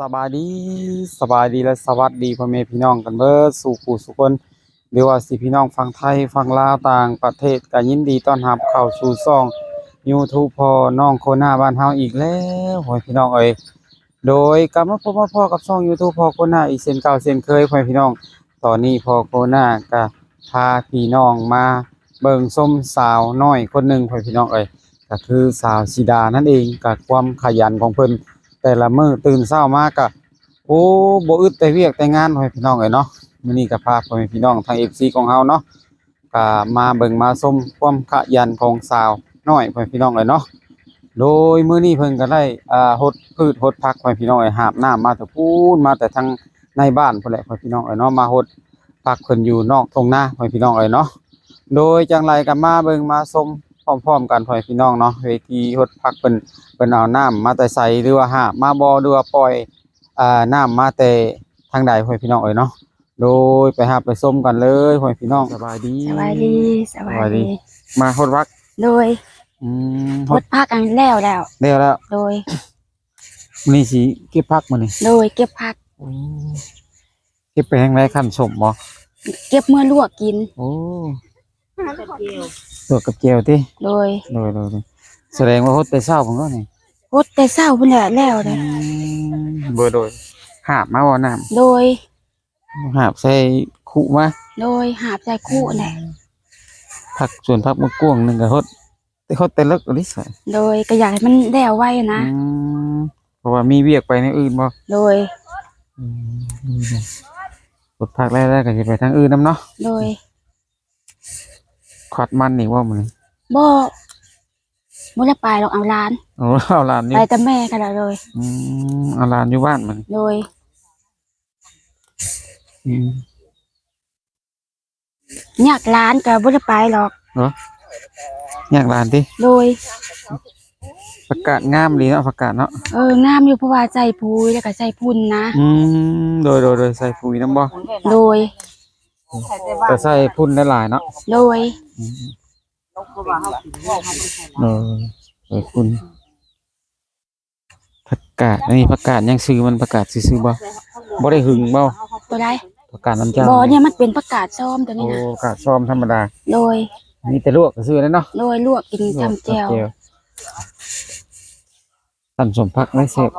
สบายดีสบายดีและสวัสดีพ่อแม่พี่น้องกันเบิดสู่ผู้สุคนหรือว่าสิพี่น้องฝั่งไทยฝั่งลาวต่างประเทศก็ยินดีต้อนรับเข้าสู่ช่อง YouTube พอน้องโคหน้าบ้านเฮาอีกแล้วพ่อพี่น้องเอ้ยโดยกลับมาพบมาพ่อกับช่อง YouTube พอโคหน้าอีกเช่นเก่าเช่นเคยพ่อแม่พี่น้อง ตอนนี้พ่อโคหน้าก็พาพี่น้องมาเบิ่งส้มสาวน้อยคนหนึ่งพ่อแม่พี่น้องเอ้ยก็คือสาวสีดานั่นเองกับความขยันของเพิ่น แต่ละมือตื่นเช้ามาก็โอ้โบอึดแต่เวียกแต่งานพ่อแม่พี่น้องเอ้ยเนาะมื้อนี้ก็พาพ่อแม่พี่น้องทาง FC ของเฮาเนาะก็มาเบิ่งมาชมความขยันของสาวน้อยพ่อแม่พี่น้องเอ้ยเนาะโดยมื้อนี้เพิ่นก็ได้อ่าหดพืชหดผักพ่อแม่พี่น้องเอ้ยหาบน้ำมาแต่พูนมาแต่ทางในบ้านพุ่นแหละพ่อพี่น้องเอ้ยเนาะมาหดผักเพิ่นอยู่นอกทุ่งนาพ่อพี่น้องเอ้ยเนาะโดยจังไรก็มาเบิ่งมาชม พร้อมๆกันพ่อแม่พี่น้องเนาะเวทีหดผักเพิ่นเพิ่นเอาน้ำมาแต่ใส่หรือว่าหาบมาบ่หรือว่าปล่อยอ่าน้ำมาแต่ทางใดพ่อพี่น้องเอ้ยเนาะโดยไปหาไปส้มกันเลยพ่อพี่น้องสบายดีสวัสดีสวัสวัสสดีดี มาฮดรักโดยอืมพดพักกันแล้วแล้วเดี๋ยวแล้วโดยมื้อนี้สิเก็บผักมื้อนี้โดยเก็บผักเก็บไปทางไหนคั่นสมบ่เก็บเมื่อลวกกิน โอ้ ตวกับเจียวติโดยโดยโดยโดยแสดงว่าฮดแต่เช้าพุ่นก็นี่พดแต่เศร้าพุ่นแหละแล้วเลยเบ่โดยหาบมาบ่น้ำโดย หาบใส่คุมาโดยหาบใจคู่แหละผักส่วนผักมะกวงหนึงก็ฮดแต่ฮดแต่เลิกอลิสโดยก็อยากให้มันแล้วไว้นะ อืมเพราะว่ามีเวียกไปในอื่นบ่โดยกดพักแรกๆก็จะไปทางอื่นนํเนาะ โดย ขอดมันนี่ว่ามันบ่บ่ได้ไปหรอกเอาร้าน โอ้เอาหลานอยู่ไปแต่แม่กันแล้วเลย อืมเอาหลานอยู่บ้านมันโดยอืม อยากร้านก็บ่ได้ไปหรอก อยากหลานติโดย ประกาศงามดีเนาะประกาศเนาะเอองามอยู่เพราะว่าใจพูยแล้วก็ใจพุ่นนะ อืมโดยโดยโดยใส่ปุ๋ยน้ำบ่โดย แต่ใส่พุ่นได้หลายเนาะโดยอืมเออใส่พุ่นประกาศอันนี้ประกาศยังซื้อมันประกาศซื้อๆบ่บ่ได้หึงบ่ตัวใดประกาศน้ำเจ้าบ่เนี่ยมันเป็นประกาศซ้อมตัวโอ้นี้นะประกาศซ้อมธรรมดาโดยมีแต่ลวกก็ซื้อแล้วเนาะโดยลวกกินจำแจวขั้นสมพักไม่เสพ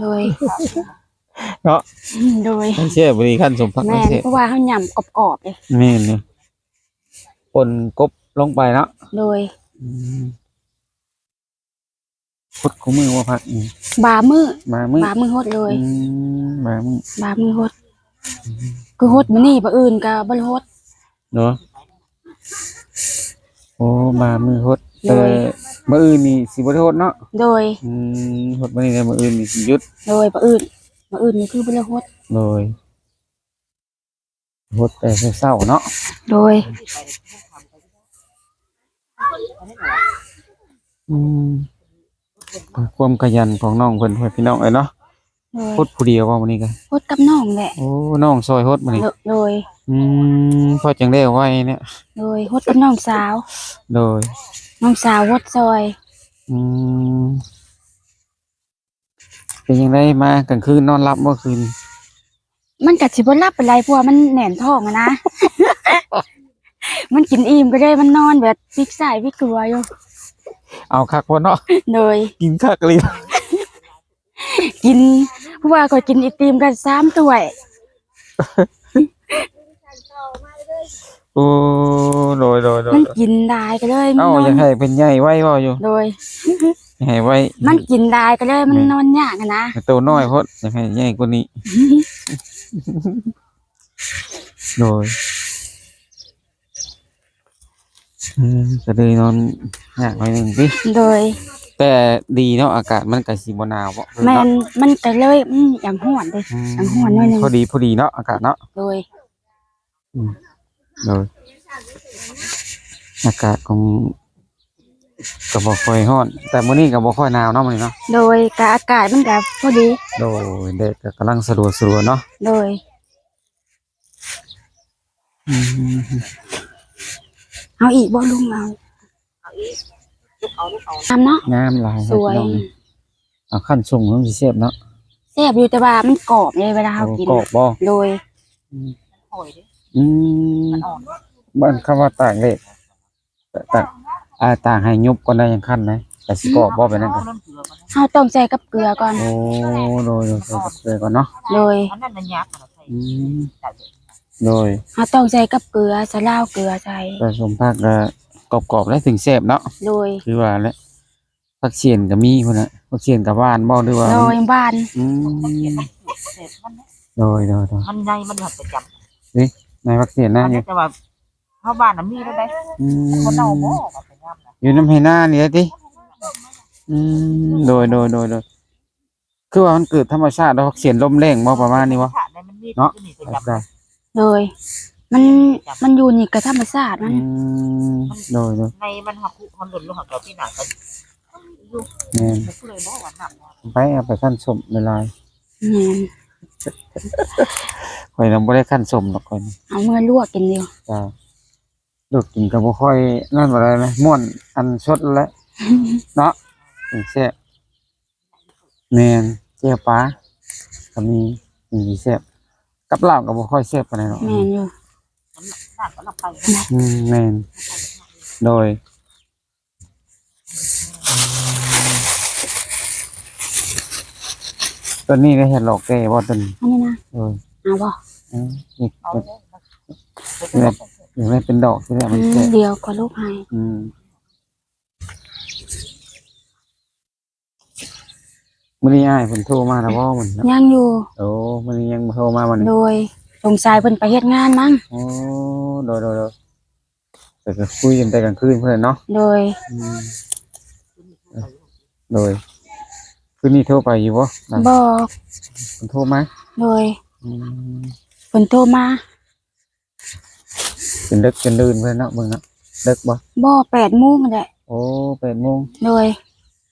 โดย เนาะอืมโดยไม่เสพบริขั้นสมพักแม่ไม่นเสพเพราะว่าเขาหย่ำกรอบๆเลยนี่นี่ปนกบลงไปเนาะโดยอืมพดคู่มือว่าพักอืมบามือมามือบามือฮดเลยอืมมามือบามือฮดคือฮดมื้อนี้บ่อื่นก็บ่ได้ฮดเนาะโอ้มามือฮดโดแต่ยมืออื่นนี่สิบ่ได้ฮดเนาะโดยอืมฮดมื้อนี้แต่มืออื่นนี่สิหยุดโดยบ่อื่น บ่อื่นนี่คือบ่ได้ฮดโดยฮดแต่เช้าๆเนาะโดย อืมความขยันของน้องเพิ่นเพื่อนพี่น้องเอ้ยเนาะโดยฮดผู้เดียวว่ามื้อนี้ก็ฮดกับน้องแหละโอ้น้องซอยฮดมื้อนี้โดโดยอืมพอจังได้ไว้เนี่ย โดยฮดกับน้องสาว โดย น้องสาวฮดซอย อืม เป็นยังไงมากลางคืนนอนหลับเมื่อคืน มันก็สิบ่หลับปานใดเพราะว่ามันแน่นท้องอะนะ มันกินอิ่มก็ได้มันนอนแบบพลิกซ้ายพลิกขวาอยู่เอาคักวะเนาะโดยกินคักเลยกินเพราะว่าก็กินไอติมกันสามถ้วย โอ้โดยโดยโดยมันกินได้ก็เลยมันเอ้านออนยากให้เป็นใหญ่ไว้บ่อยู่โดยอยาก ให้ไว้มันกินได้ก็เลยมันนอนยากอะนะให้โตน้อยพดอยากให้ใหญ่กว่านี้ โดยอืมก็เลยนอนยากหน่อยหนึ่งสิโดย แต่ดีเนาะอากาศมันก็สิบ่หนาวบ่แมนมันก็เลยอืมอย่างห่วนเลยอืมอันฮ้อนหน่อยหนึ่งพอดีพอดีเนาะอากาศเนาะโดยโดยอากาศของ ก็บ่ค่อยร้อน แต่มื้อนี้ก็บ่ค่อยหนาวเนาะมื้อนี้เนาะโดยกอากาศมันก็พอดี โดยแดดก็กำลังสะดวกสะดวกเนาะโดยอืมเอาอีกบ่ลุงเอาทำเนาะ งามหลายสวย พี่น้องเอาขั้นสูงของสิเสียบเนาะแซ่บอยู่แต่ว่ามันกรอบเลยเวลาเฮากินกรอบบ่โดยโอ้ยดิอืมมันอ่อน บ้านคำว่าต่างเลขต่าง อ่าต่างให้ยุบก่อนได้ยังขั้นไหมแต่สิกรอบบ่ไปนั่นกันเริ่มเกลือมันเฮาต้องใส่กับเกลือก่อน โอ้โดยโดยโดยเลยก่อนเนาะโดยอันนั้นมันยักษ์อะใส่อืมใส่โดยเฮาต้องใส่กับเกลือสะลาวเกลือใส่ผสมผักก็กรอบๆได้ถึงแซ่บเนาะโดยคือว่าแล้วผักเสียนก็มีพุ่นน่ะผักเสียนกับบ้านบ่หรือว่าโดยบ้านอืมมันเขียนมันปวดเสร็จมันเนี่ยโดยโดยโดยมันในมันหัดประจในผักเสียนำนะมันอยู่จะว่าเข้าบ้านน่ะมีแล้วได้อืคนเอาบ่มเอาไปย่ำนะอยู่น้ำให้หน้านี่แหละติอืมโดยโดยโดยโดยคือว่ามันเกิดธรรมชาติแล้วผักเสียนลมแรงบ่ประมาณนี้วะขาดในมันมีเนาะที่นี่ประจำได้โดย มันมันอยู่นี่กับธรรมชาติมันอืมโดยโดยในมันหักคุมันหล่นลงหักกับพี่หนักกันอยู่แม่นผมก็เลยบอกว่าหนักนะไปเอาไปขั้นสมในลายแม่นข่อยนำบ่ได้ขั้นสมหรอกข่อยเอาเมื่อลวกกินเดียวจ้า ลูกกินก็บ่ค่อยนั่นบ่ได้นะม่วนอันสดแล้วเนาะถึงแซ่บแม่นเจียวปลาก็มีมีแซ่บกับลาบก็บ่ค่อยแซ่บปานใดหรอกแม่นอยู่หนักก็เราไปอืมแม่นโดยตัวนี้ได้เห็ดหลอกแก่บ่ตัวนี้อันนี้นะเออเอาบ่อืมนี่เอาเป็นเลย อย่างนี้เป็นดอกที่เนี่ยอืมันมแก่เดียวก็ลูกให้อืมมื้อนี้อ้ายเพิ่นโทรมาแล้วบ่มันยังอยู่ โอ้มื้อนี้ยังบ่โทรมามันโดยสงสัยเพิ่นไปเฮ็ดงานมั้งโอ้โดยโดยโดยแต่ก็คุยกันแต่กลางคืนเพิ่นเนาะโดยอืมโดยคืนนี้โทรไปอยู่บ่นั่นบอกเพิ่นโทรมาโดยอืม เพิ่นโทรมาเป็ นดึกเป็นดื่นเพิ่นเนาะมึงเนาะดึกบ่บ่8:00นนั่นแหละโอ้8:00นโดย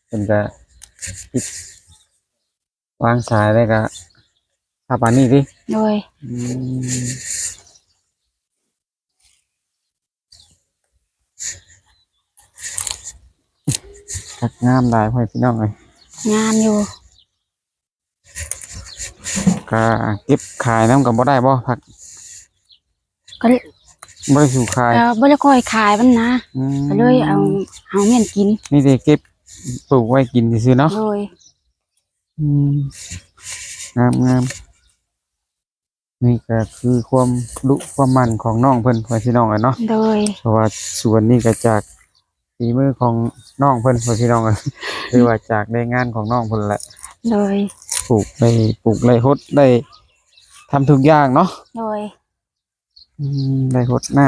เพิ่นก็ปิดวางสายได้ก็ถ้าปานนี้ดิโดยอืมผักงามได้พ่อพี่น้องเลยงามอยู่ก็เก็บขายน้ำกับบ่ได้บ่ผักก็เลย บ่ได้สู่ขายเออบ่ได้ค่อยขายมันนะอืมก็เลยเอาเอาเงินกินนี่ได้เก็บปลูกไว้กินซื่อๆเนาะโดยอืมงามงามนี่ก็คือความดุความมันของน้องเพิ่นพ่อพี่น้องเลยเนาะโดยเพราะว่าสวนนี่ก็จากฝีมือของน้องเพิ่นพ่อพี่น้องเลยหรือว่าจากได้งานของน้องเพิ่นแหละโดยปลูกได้ปลูกได้ฮดได้ทำทุกอย่างเนาะโดยอืม ได้ฮดน้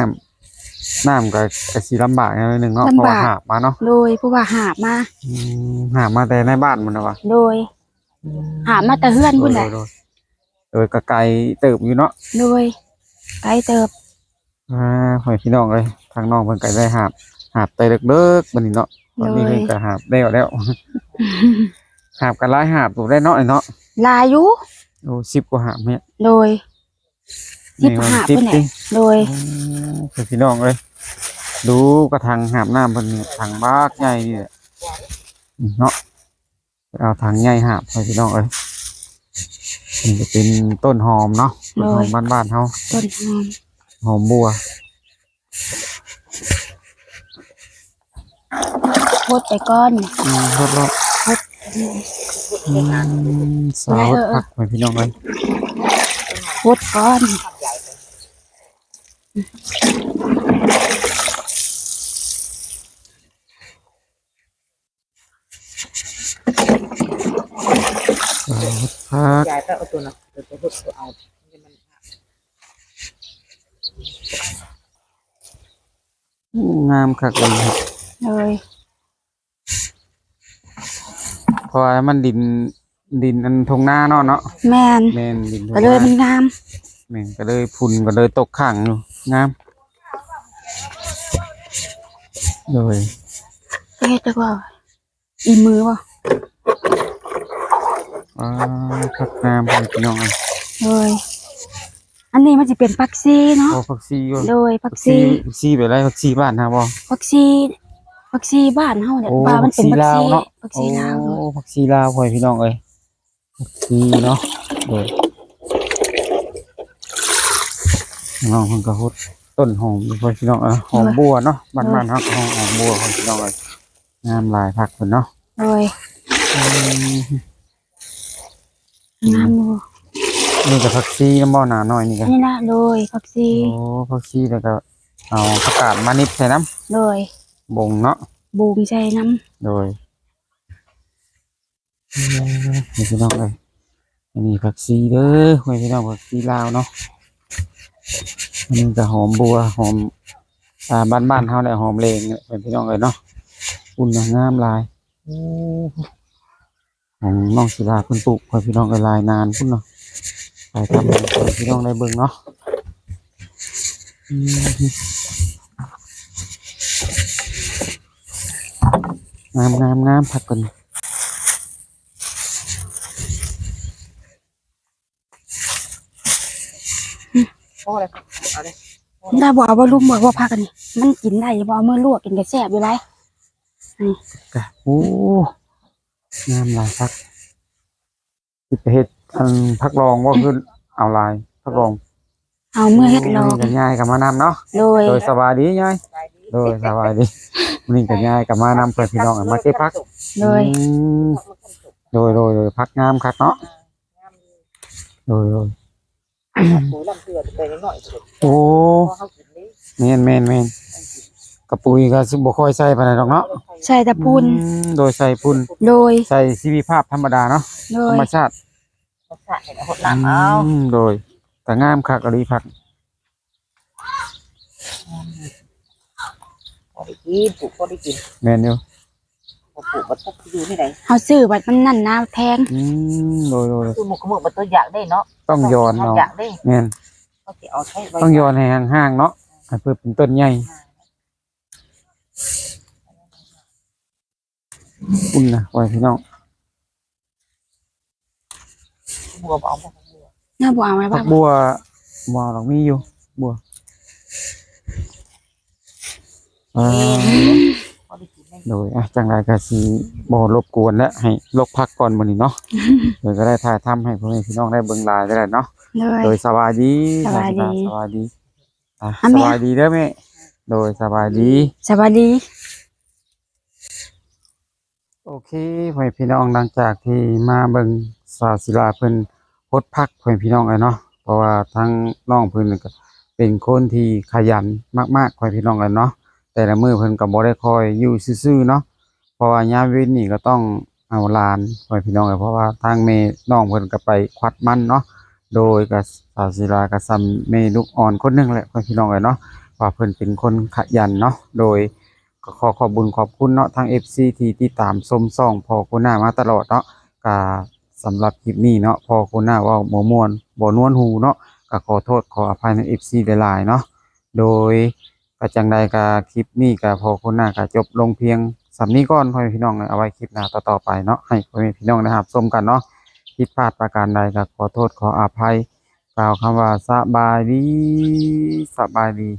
ำน้ำก็ก็สิลำบากหนิดนึงเนาะเพราะว่าหาบมาเนาะโดยผู้ว่าหาบมาอืมหาบมาแต่ในบ้านมันนะวะโดย หาบมาแต่เฮือนพุ่นแหละโดยโดยก็ไกลเติบอยู่เนาะโดยไกลเติบอ่าพ่อพี่น้องเลยทางน้องเพิ่นก็ได้หาบหาบแต่เลิกๆบัดนี้เนาะตอนนี้โดยเพิ่นก็หาบได้แล้วหาบกันหลายหาบตัวได้เนาะไอ้เนาะลายอยู่โอ้10กว่าหาบเนี่ยโดย สิบหาบสิบพุ่นแหละจริงโดยโอ้พ่อพี่น้องเลย ดูกระถางหาบน้ำเพิ่นนี่ถังบากใหญ่นี่แหละนี่เนาะไปเอาถังใหญ่หาบพ่อพี่น้องเลยมันจะเป็นต้นหอมเนาะต้นหอมบ้านๆเฮาต้นหอมหอมบัวโคตรไปก้อนอืมรอบๆอืมสาวพักไปพี่น้องเลยโคตรก้อน สาวพั กยายก็เอาตัวนั้นตัวตัวตัวเอามันงามคักเลยครับโดยเพราะว่ามันดินดินอันทงหน้าเนาะเนาะแม่นแม่นดินทงก็หเลยน้ามันงามแม่นก็เลยพุ่นก็เลยตกขังอยู่งามเลยเฮ็ดจักว่าอีมือบ่ อ่าคักงามไปพี่น้องเลยโดยอันนี้มันสิเป็นผักซีเนาะโอ้ผักซีก็โดยผัผักกซีซีผักซีไปไรผักซีบ้านนะบ่ ผักซีผักซีบ้านเฮาเนี่ยโอ้ว่ามันเป็นผักลาวซีเนาะ ผักซีลาวโอ้ผักซีลาวพ่อพี่น้องเอ้ยซีเนาะโดยน้องเพิ่นก็ฮดต้นหอมพ่อพี่น้องเออหอมบัวเนาะบ้านๆเฮาก็หอมหอมบัวพ่อพี่น้องเอ้ยงามหลายพักเพิ่นเนาะโดยอืม งามอยู่นี่ก็ผักชีน้ำบ่หนาหน่อยนี่ก็นี่นะโดยผักซีโอ้ผักชีแล้วก็เอาผักกาดมานิดใส่น้ำโดยบงเนาะบูมใส่น้โดยนี่พี่น้องเลยอันนี้ผักชีเด้อไว้พี่น้องผักชีลาวเนาะอันนี้ก็หอมบัวหอมอ่าบ้านบ้านๆเฮาแหละหอมเลงเนี่ยเป็นพี่น้องเลยเนาะอุ่นน่ะงามหลายโอ้ ของน้องศิลาเพิ่นปลูกไว้พี่น้องเลยหลายนานพุ่นเนาะไปทำให้พี่น้องได้เบิ่งเนาะอืมงามงามงามผักกันโอ้อะไรเอาเลยำได้บอกว่าลุงบอกว่าพักอันนี้มันกินได้บ่เอามือลวกกินก็แซ่บอยู่ไรกะโอ้ งามหลายพักสิไปเฮ็ดอันพักรองว่าคือเอาลายพักรองเอามือเฮ็ดลองมื้นี้ก็ง่ายกับมานำเนาะโดยโดยสบายดีง่ายสบายดีโดยสบายดีมื้อนี้ก็ง่ายกับมานำเพื่อนพี่น้องอะมาเก็บพักโดยอืมโดยโดยโดยพักงามคักเนาะโดยโดยโอ้ลำเตือนไปนิดหน่อยเถอะโอ้พอเขากินนี่แม่นแม่นแม่น กระปุยก็สิบ่ค่อยใส่ปานใดดอกเนาะใส่ตะปูน อืมโดยใส่ปุ่นโดย ใส่ชีวิภาพธรรมดาเนาะโดธรย รมชาติรสชาติเห็นหดหลังเอาอืมโดยแต่งามคักอรีพักพอได้กินปลูกพอได้กินแม่นอยู่พอปลูกมันต้องอยู่ที่ไหนเอาซื้อบัดมันนั่นนะแพงอืมโดยโดยคือหมูกระหมูมันตัวอยากได้เนาะต้องย้อนเนาะอยากได้แม่นเขาจะเอาใช้ไว้ต้องย้อนให้ห่างๆเนาะให้เพื่อเป็นต้นใหญ่ อุ่นนะไว้พี่น้องบัวบอกบัวน่าบ่เอาไว้ผับ้ากงบัวบัวหรอกมีอยู่ บัวอ่า พอได้กินได้โดยอะจังไรก็สีบ่รบกวนและให้ลกพักก่อนมื้อนี้เนาะเดี๋ยวก็ได้ถ่ายทำให้พ่อแม่พี่น้องได้เบิ่งลายได้แล้วเนาะโดยโดยสบายดีสบายดีสบายดีอะอะสแม่บายดีเด้อแม่ โดยสบายดีสวัสดี โอเคพ่อแม่พี่น้องหลังจากที่มาเบิ่งสาวศิลาเพิ่นพดพักพ่อแม่พี่น้องเลยเนาะเพราะว่าทั้งน้องเพิ่นก็เป็นคนที่ขยันมากๆพ่อแม่พี่น้องเลยเนาะแต่ละมื้อเพิ่นก็บ่ได้คอยอยู่ซื่อๆเนาะเพราะว่ายามเว้นนี่ก็ต้องเอาหลานพ่อแม่พี่น้องเลยเพราะว่าทางแม่น้องเพิ่นก็ไปควัดมันเนาะโดยกับสาวศิลาก็ซ้ำแม่ลูกอ่อนคนหนึงแหละพ่อแม่พี่น้องเลยเนาะ ว่าเพิ่นเป็นคนขยันเนาะโดยก็ขอขอบคุญขอบคุณเนาะทาง FC ที่ที่ตามชมซ่องพอคุณหน้ามาตลอดเนาะก็สำหรับคลิปนี้เนาะพอคุณหน้าว่าบ่ม่วนบ่นวลหูเนาะก็ขอโทษขออภัยใน FC หลายๆเนาะโดยก็จังใดก็คลิปนี้ก็พอคุณหน้าก็จบลงเพียงสำนี้ก่อนพ่อแม่พี่น้องเอาไว้คลิปหน้าต่อๆไปเนาะให้พ่อแม่พี่น้องได้รับชมกันเนาะผิดพลาดประการใดก็ขอโทษขออภัยกล่าวคำว่าสบายดีสบายดี